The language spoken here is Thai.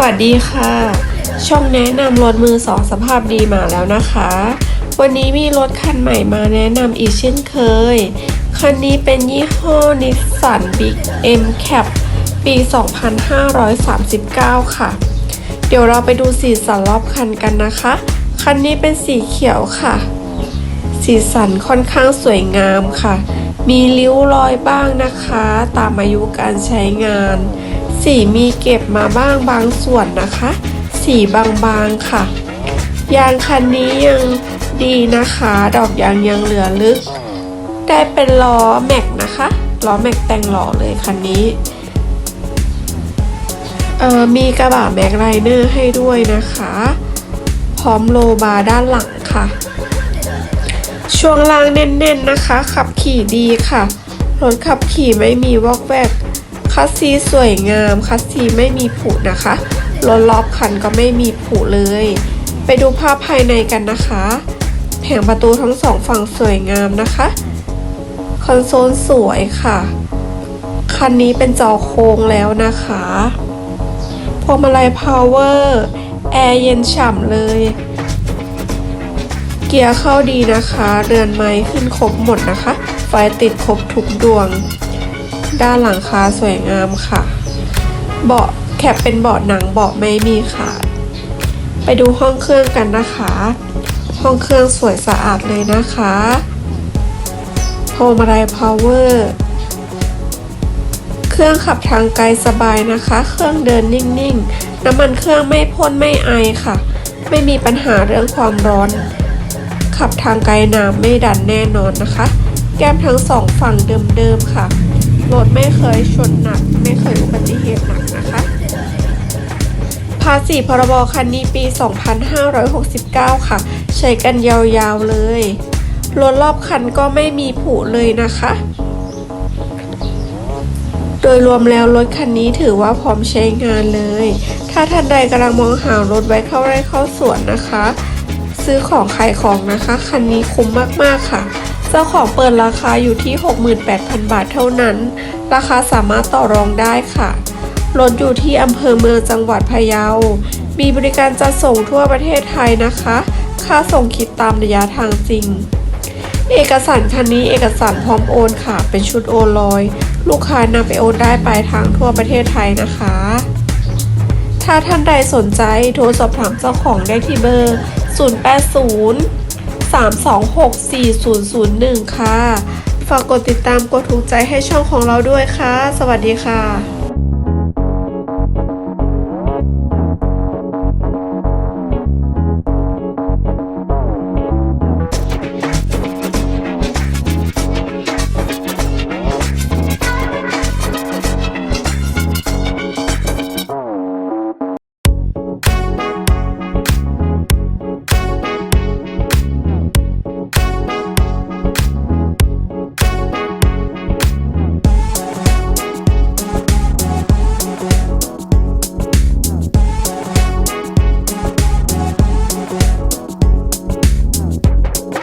วัสดีค่ะ ช่องแนะนำรถมือสองสภาพดีมาแล้วนะคะ วันนี้มีรถคันใหม่มาแนะนำอีกเช่นเคย คันนี้เป็นยี่ห้อนิสสันบิ๊กเอ็มแคปปี 2539 ค่ะ เดี๋ยวเราไปดูสีสันรอบคันกันนะคะ คันนี้เป็นสีเขียวค่ะ สีสันค่อนข้างสวยงามค่ะ มีริ้วรอยบ้างนะคะ ตามอายุการใช้งาน สีมีเก็บมาบ้างบางส่วนนะคะ สีบางๆค่ะ ยางคันนี้ยังดีนะคะ ดอกยางยังเหลือลึก ได้เป็นล้อแม็กนะคะล้อแม็กแต่งหล่อเลยคันนี้เอ่อมีกระบะแม็กไลเนอร์ให้ด้วยนะคะ พร้อมโลบาร์ด้านหลังค่ะ ช่วงล่างแน่นๆนะคะ ขับขี่ดีค่ะรถขับขี่ไม่มีวอกแวก คัสซีสวยงาม คัสซีไม่มีผุนะคะรถรอบคันก็ไม่มีผุเลย ไปดูภาพภายในกันนะคะ แผงประตูทั้งสองฝั่งสวยงามนะคะ คอนโซลสวยค่ะ คันนี้เป็นจอโค้งแล้วนะคะพวงมาลัยพาวเวอร์แอร์เย็นฉ่ำเลย เกียร์เข้าดีนะคะ เรือนไม้ขึ้นครบหมดนะคะ ไฟติดครบทุกดวง ด้านหลังคาสวยงามค่ะ เบาะแคปเป็นเบาะหนังเบาะไม่มีขาด ไปดูห้องเครื่องกันนะคะ ห้องเครื่องสวยสะอาดเลยนะคะพวงมาลัยพาวเวอร์เครื่องขับทางไกลสบายนะคะ เครื่องเดินนิ่งๆ น้ำมันเครื่องไม่พ่นไม่ไอค่ะ ไม่มีปัญหาเรื่องความร้อน ขับทางไกลน้ำไม่ดันแน่นอนนะคะ แก้มทั้งสองฝั่งเดิมๆค่ะ รถไม่เคยชนหนัก ไม่เคยอุบัติเหตุหนักนะคะ ภาษีพรบคันนี้ปี 2569 ค่ะ ใช้กันยาวๆเลย รถรอบคันก็ไม่มีผุเลยนะคะ โดยรวมแล้วรถคันนี้ถือว่าพร้อมใช้งานเลย ถ้าท่านใดกำลังมองหารถไว้เข้าไร่เข้าสวนนะคะ ซื้อของขายของนะคะ คันนี้คุ้มมากๆค่ะ จ้าของเปิดราคาอยู่ที่ 68,000 บาทเท่านั้น ราคาสามารถต่อรองได้ค่ะ รถอยู่ที่อำเภอเมืองจังหวัดพะเยา มีบริการจัดส่งทั่วประเทศไทยนะคะ ค่าส่งคิดตามระยะทางจริง เอกสารคันนี้เอกสารพร้อมโอนค่ะ เป็นชุดโอนลอย ลูกค้านำไปโอนได้ปลายทางทั่วประเทศไทยนะคะ ถ้าท่านใดสนใจโทรสอบถามเจ้าของได้ที่เบอร์ 080 326 4001 ค่ะ ฝากกดติดตามกดถูกใจให้ช่องของเราด้วยค่ะ สวัสดีค่ะ